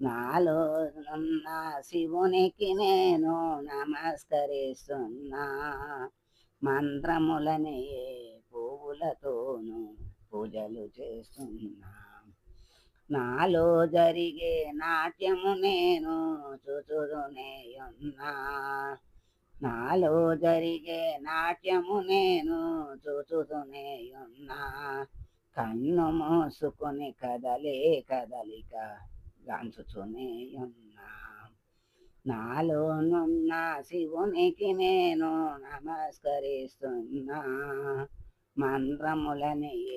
నాలో ఉన్న శివునికి నేను నమస్కరిస్తున్నా. మంత్రములని పువ్వులతోనూ పూజలు చేస్తున్నా. నాలో జరిగే నాట్యము నేను చూచుదునే ఉన్నా నాలో జరిగే నాట్యము నేను చూచుతూనే ఉన్నా కన్ను మూసుకొని కదలే కదలిక గాంచుతూనే ఉన్నా. నాలోనున్న శివునికి నేను నమస్కరిస్తున్నా. మంత్రములని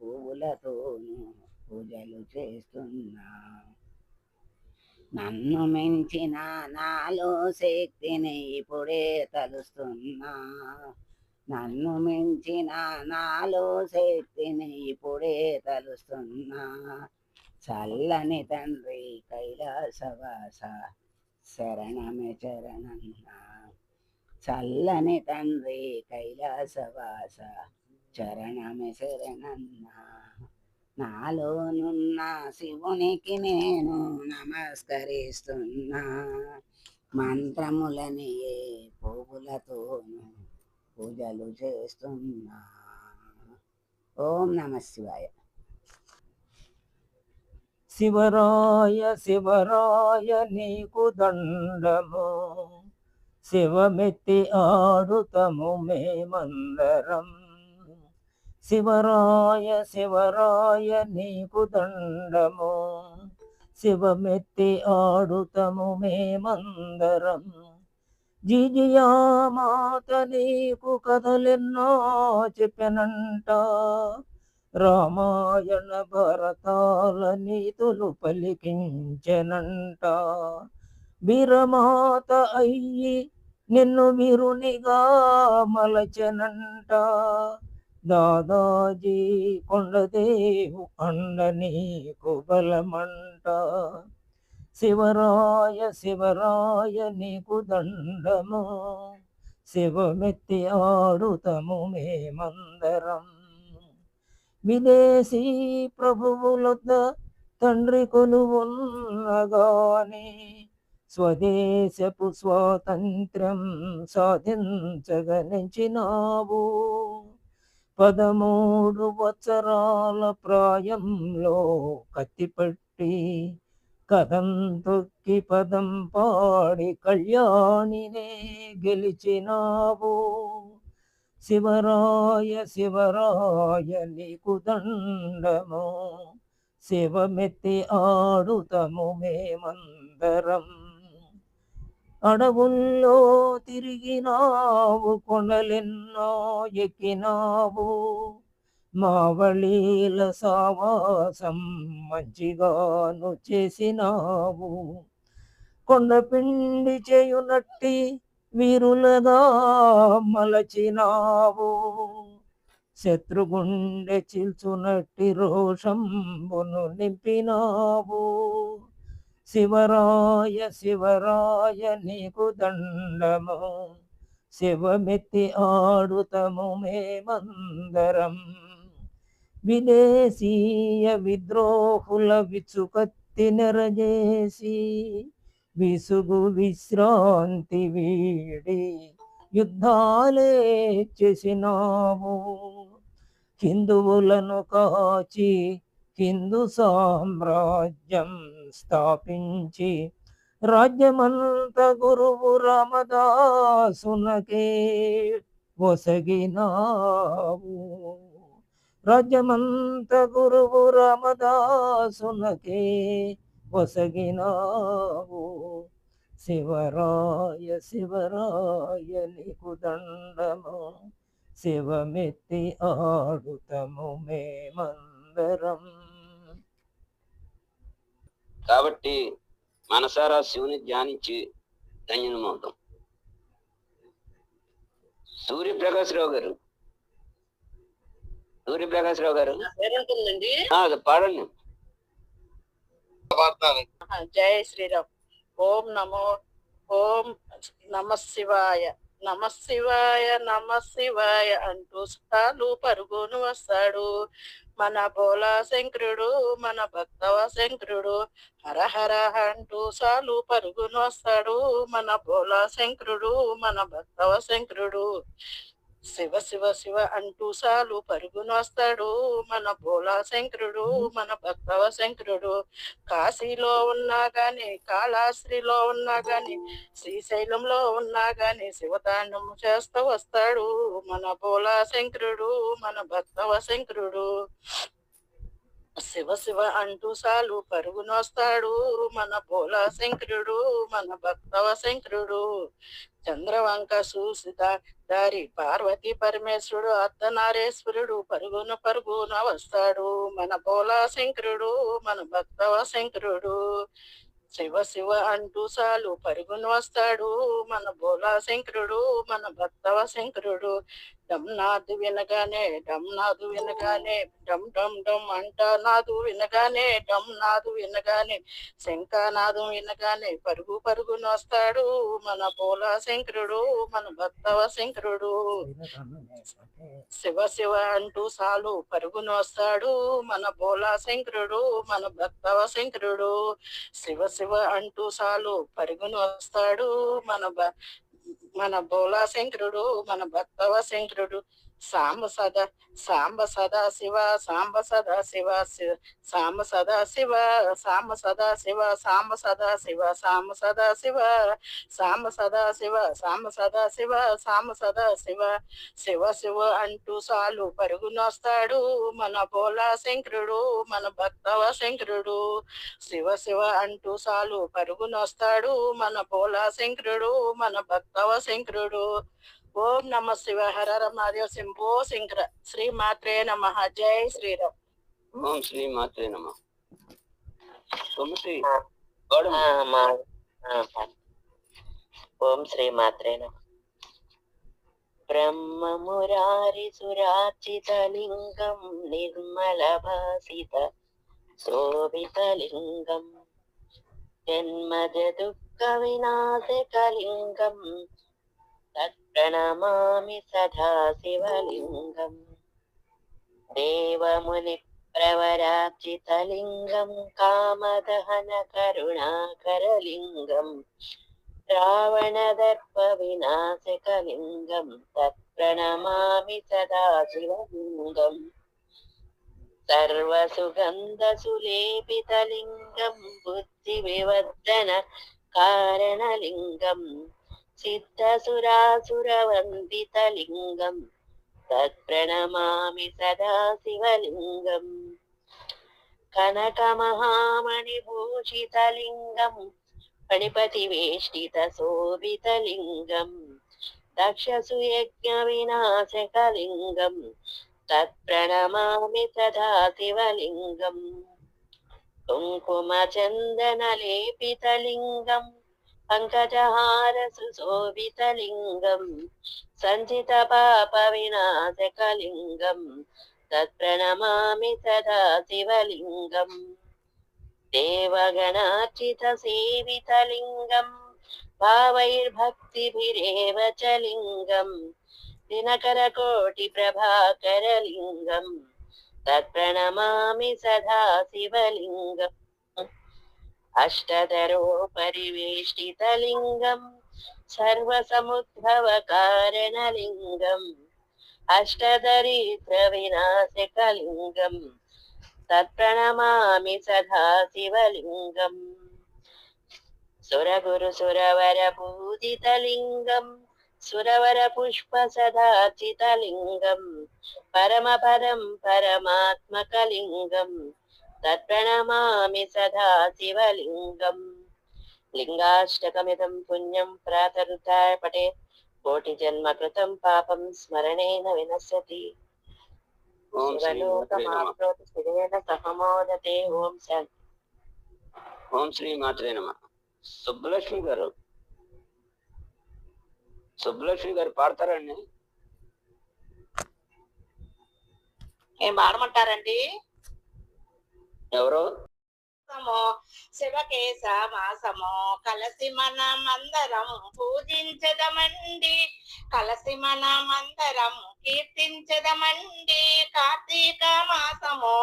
పువ్వులతోనూ పూజలు చేస్తున్నా. నన్ను మించిన నాలో శక్తిని ఇప్పుడే తలుస్తున్నా. నన్ను మించిన నాలో శక్తిని ఇప్పుడే తలుస్తున్నా. చల్లని తండ్రి కైలాసవాస శరణమే చరణన్నా. చల్లని తండ్రి కైలాసవాస చరణమే శరణన్నా. నాలోనున్న శివునికి నేను నమస్కరిస్తున్నా. మంత్రములని ఏ పూజలు చేస్తున్నా. ఓం నమ శివాయ. శివరాయ శివరాయ నీకు దండము. శివమెత్తి ఆడుతము మేమందరం శివరాయ శివరాయ నీకు దండము. శివమెత్తి ఆడుతము మేమందరం జిజియా మాత నీకు కథలెన్నో చెప్పినంట. రామాయణ భరతాల నీతులు పలికించనంట. వీరమాత అయ్యి నిన్ను విరునిగా మలచెనంట. దాదాజీ కొండదేవు అండ నీకు బలమంట. శివరాయ శివరాయ నీకు దండము. శివమెత్తి ఆడుతము మేమందరం. విదేశీ ప్రభువులతో తండ్రి కొలువున్నగాని స్వదేశపు స్వాతంత్ర్యం సాధించగనించినావు. పదమూడు వత్సరాల ప్రాయంలో కత్తిపట్టి కథం తొక్కి పదం పాడి కళ్యాణినే గెలిచినావు. శివరాయ శివరాయ నీకు దండము. శివమెత్తి ఆడుతము మేమందరం. అడవుల్లో తిరిగినావు కొండలెన్నో ఎక్కినావు. మావళీల సావాసం మంచిగాను చేసినావు. కొండపిండి చేయునట్టి వీరులుగా మలచినావు. శత్రుగుండె చిల్చునట్టి రోషంబును నింపినావు. శివరాయ శివరాయ నీకు దండము. శివమెత్తి ఆడుతము మేమందరం. విదేశీయ విద్రోహుల విచుకత్తి నెరజేసి విసుగు విశ్రాంతి వీడి యుద్ధాలే చేసినావు. హిందువులను కాచి హిందూ సామ్రాజ్యం స్థాపించి రాజ్యమంత గురువు రామదాసునకే ఒసగినావు. రాజ్యమంత గురువు రామదాసునకే ఒసగినావు శివరాయ శివరాయ నీకు దండము. శివమెత్తి ఆడుతము మేమందరం. కాబట్టి మనసారా శివుని ధ్యానించి ధన్యమవుతాం సూర్యప్రకాశ్రావు గారు. సూర్యప్రకాశ్రావు గారు? పేరుంటుందండి జయ శ్రీరామ్. ఓం నమో ఓం నమ శివాయ. నమ శివాయ నమ శివాయ అంటూ సాలు పరుగును వస్తాడు. మన బోలా శంకరుడు మన భక్తవ శంకరుడు హర హర అంటూ సాలు పరుగును వస్తాడు. మన బోలా శంకరుడు మన భక్తవ శంకరుడు. శివ శివ శివ అంటూ సాలు పరుగును వస్తాడు మన బోలా శంకరుడు మన భక్తవ శంకరుడు. కాశీలో ఉన్నా గాని కాళాశ్రీలో ఉన్నా గాని శ్రీశైలంలో ఉన్నా గాని శివతాండం చేస్తూ వస్తాడు. మన బోలా శంకరుడు మన భక్తవ శంకరుడు. శివ శివ అంటూ సాలు పరుగునొస్తాడు. మన బోలా శంకరుడు మన భక్తవ శంకరుడు. చంద్రవంక సూసిత దారి పార్వతి పరమేశ్వరుడు అర్ధనారేశ్వరుడు పరుగున పరుగున వస్తాడు. మన బోలా శంకరుడు మన భక్తవ శంకరుడు. శివ శివ అంటూ సాలు పరుగున వస్తాడు. మన బోలా శంకరుడు మన భక్తవ శంకరుడు. డమ్ నాదు వినగానే డమ్ నాదు వినగానే డమ్ డమ్ డమ్ అంట నాదు వినగానే డమ్ నాదు వినగానే శంఖనాదం వినగానే పరుగు పరుగున వస్తాడు మన బోలా శంకరుడు మన భక్తవ శంకరుడు. శివ శివ అంటూ సాలు పరుగును వస్తాడు మన బోలా శంకరుడు మన భక్తవ శంకరుడు. శివ శివ అంటూ సాలు పరుగును వస్తాడు మన మన బోలా శంకరుడు మన భక్తవ శంకరుడు సాంబ సదా సాంబ సదా శివ సాంబ సదా శివ సాంబ సదా శివ సాంబ సదా శివ సాంబ సదా శివ సాంబ సదా శివ సాంబ సదా శివ సాంబ సదా శివ సాంబ సదా శివ. శివ శివ అంటూ సాలు పరుగునొస్తాడు మన బోలా శంకరుడు మన భక్తవ శంకరుడు. శివ శివ అంటూ సాలు పరుగునొస్తాడు మన బోలా శంకరుడు మన భక్తవ శంకరుడు. ఓం నమ శివ హర రమాదేవ శంభో శంకర. శ్రీ మాత్రే నమ. జై శ్రీరామ్. ఓం శ్రీ మాత్రే నమ. ఓం శ్రీ మాత్రే నమ. బ్రహ్మమురారి సురార్చితలింగం నిర్మల భాసిత శోభితలింగం జన్మజ దుఃఖ వినాశకలింగం ప్రణమామి సదాశివలింగం దేవముని ప్రవరార్చితలింగం కామదహన కరుణాకరలింగం రావణదర్ప వినాశకలింగం తత్ప్రణమామి సదాశివలింగం సర్వసుగంధసులేపితలింగం బుద్ధి వివర్ధన కారణలింగం సిద్ధసురాసురవందితలింగం తత్ప్రణమామి సదా శివలింగం కనకమహామణిభూషితలింగం. పణిపతి వేష్టిత శోభితలింగం దక్షసుయజ్ఞ వినాశకలింగం తత్ప్రణమామి पङ्कजहारसुशोभितलिङ्गम् सञ्चितपापविनाशकलिङ्गम् तत्प्रणमामि सदा शिवलिङ्गम्। देवगणार्चितसेवितलिङ्गम् भावैर्भक्तिभिरेव च लिङ्गम् दिनकरकोटिप्रभाकरलिङ्गम् तत्प्रणमामि सदा शिवलिङ्गम्। దేవగణార్చిత సేవితలింగం భావైర్భక్తిభిరేవ చ లింగం దినకర కోటి ప్రభాకరలింగం తత్ప్రణమామి సదా శివలింగం అష్టధరో పరివేష్టితలింగం సర్వసముద్భవ కారణలింగం అష్టదరిద్ర వినాశకలింగం తత్ప్రణమామి సదా శివలింగం సురగురు సురవర పూజితలింగం సురవర పుష్ప సదాచితలింగం పరమపదం పరమాత్మకలింగం తత్ప్రణమామి సదా శివలింగం లింగాష్టకమిదం పుణ్యం ప్రాతరుద్ధాయ పటే కోటి జన్మ కృతం పాపం స్మరణేన వినశ్యతి ఓం శ్రీ మాత్రే నమ శివలోకమాప్నోతి శివేన సహమోదతే ఓం శాంతి ఓం శ్రీ మాత్రే నమ సుబ్బలక్ష్మి గారు సుబ్బలక్ష్మి గారు పాడతారండి ఏం పాడమంటారండి ఎవరు? మాసము శివకేశ మాసము కలసి మనమందరం పూజించదమండి. కలసి మనమందరం కీర్తించదమండి. కార్తీక మాసము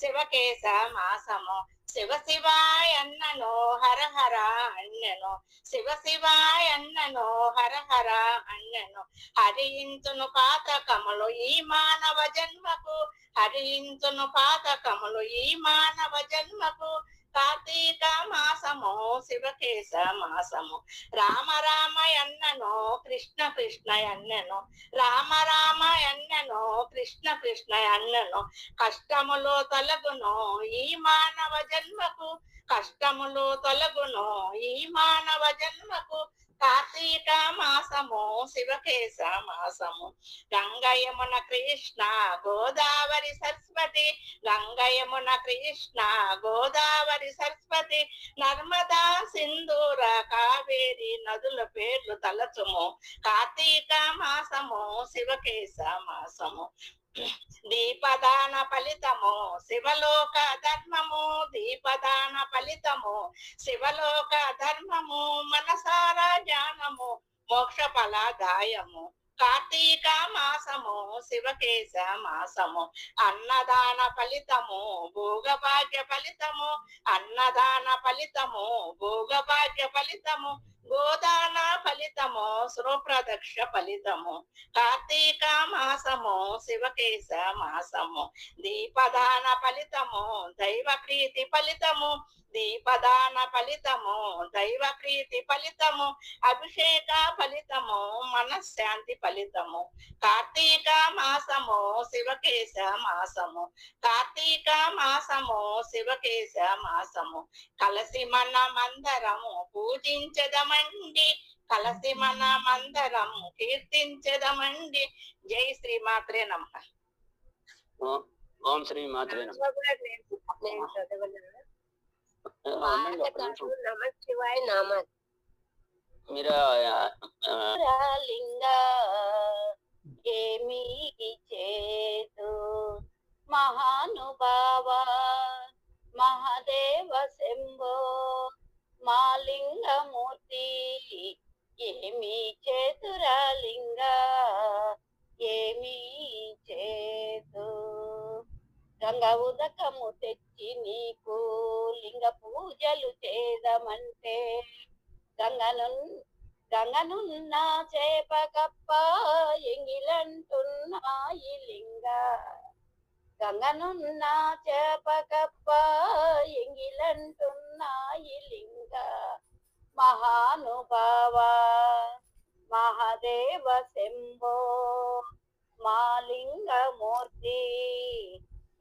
శివకేశ మాసము శివ శివాయన్నను హర హర అన్నను శివ శివాయన్నను హర హర అన్నను. హరించును పాతకములు ఈ మానవ జన్మకు హరించును పాతకములు ఈ మానవ జన్మకు కార్తీక మాసము శివకేశ మాసము రామ రామ కృష్ణ కృష్ణ అన్నను రామ రామ కృష్ణ కృష్ణ అన్నను కష్టములు తొలగును ఈ మానవ జన్మకు। కష్టములు తొలగును ఈ మానవ జన్మకు కార్తీక మాసము శివకేశ మాసము గంగయమున కృష్ణ గోదావరి సరస్వతి గంగయమున కృష్ణ గోదావరి సరస్వతి నర్మదా సింధూర కావేరి నదుల పేర్లు తలచుము. కార్తీక మాసము శివకేశ మాసము దీపదాన ఫలిత శివలోక ధర్మము దీపదాన ఫలితము. శివలోక ధర్మము మనసారా జ్ఞానము మోక్ష ఫలదాయము. కార్తీక మాసము శివకేశ మాసము అన్నదాన ఫలితము భోగభాగ్య ఫలితము అన్నదాన ఫలితము భోగభాగ్య ఫలితము గోదాన ఫలితము సుప్రదక్ష ఫలితము. కార్తీక మాసము శివకేశ మాసము దీపదాన ఫలితము దైవ ప్రీతి ఫలితము దీపదాన ఫలితము దైవ ప్రీతి ఫలితము అభిషేక ఫలితము మనశ్శాంతి ఫలితము కార్తీక మాసము శివకేశ మాసము కార్తీక మాసము శివకేశ మాసము కలసి మనమందరము పూజించదమండి కలసి మనమందరము కీర్తించదమండి. జై శ్రీ మాత్రే నమ. ఓం- ఓం శ్రీ మాత్రే నమ. శివాయ నామ మీరు లింగ ఏమీ చేతు మహానుభావ మహాదేవ శంభో. మా లింగమూర్తి ఏమి చేతురా లింగ ఏమి చేతు గంగ ఉదకము తెచ్చి నీకు లింగ పూజలు చేదమంటే గంగను గంగనున్న చేప కప్ప ఎంగిలంటున్నాయి లింగ. గంగనున్న చేప కప్ప ఎంగిలంటున్నాయి లింగ. మహానుభావ మహాదేవ శంభో మాలింగమూర్తి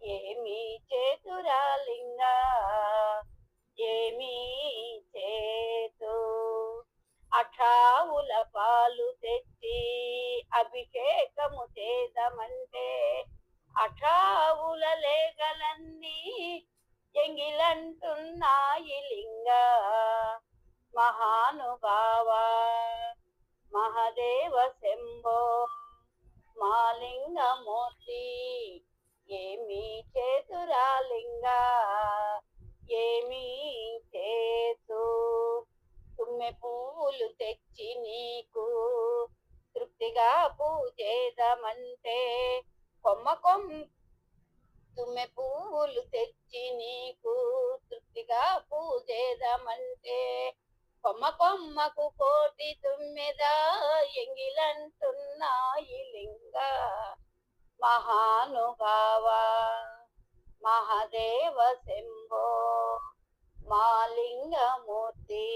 ఏమి చేతురాలింగా ఏమి పూలు తెచ్చి నీకు తృప్తిగా పూజేదమంటే కొమ్మ కొమ్ తుమ్మె పూలు తెచ్చి నీకు తృప్తిగా పూజేదమంటే కొమ్మ కొమ్మకు కోటి తుమ్మెదా ఎంగిలంటున్నాయి లింగ మహానుభావ మహాదేవ శంభో మాలింగమూర్తి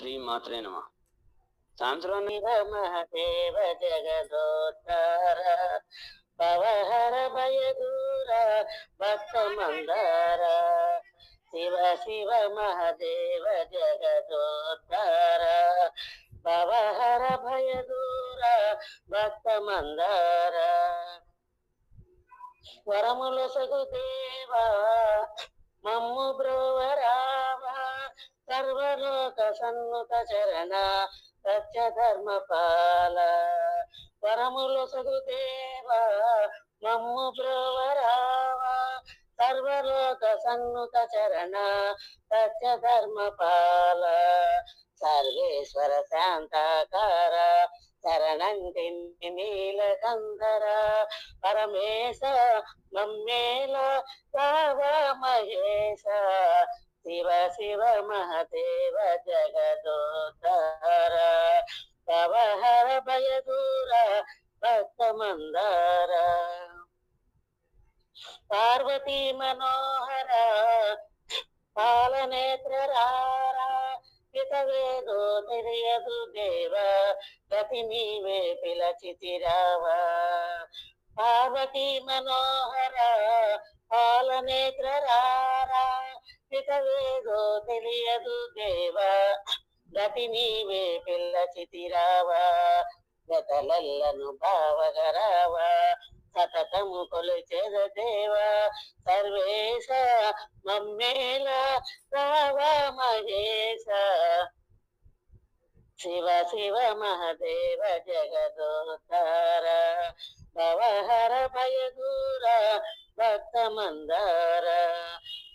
శ్రీ మాత్రేనమా నమ. సాయంత్రం మమ్ము బ్రోవరావా సర్వలోక సన్నుత చరణ సత్య ధర్మపాల సర్వేశ్వర శాంతాకార శరణంటి నీలకంధర పరమేశ మమ్మేల రావ మహేశ శివ శివ మహదేవ జగదోద్ధార పవహర భయదూర భక్తమందార పార్వతీ మనోహర పాలనేత్రరారా హితవేదో తెలియదు దేవ గతి నీవే పిలచితిరావా. పార్వతీ మనోహర పాలనేత్రరారా హితవేదో తెలియదు దేవ గతి నీవే పిల్లచితిరావా గతలల్లను భావగరావా సతతము కొలిచెద దేవ సర్వేశ మమ్మేల రావ మహేశ శివ శివ మహదేవ జగదోతార భవహర భయదూర భక్త మందార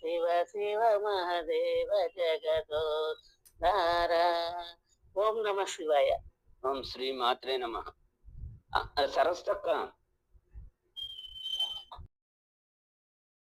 శివ శివ మహదేవ జగదోతార ఓం నమ శివాయ. ఓం శ్రీ మాత్రే నమ. సరస్తక్క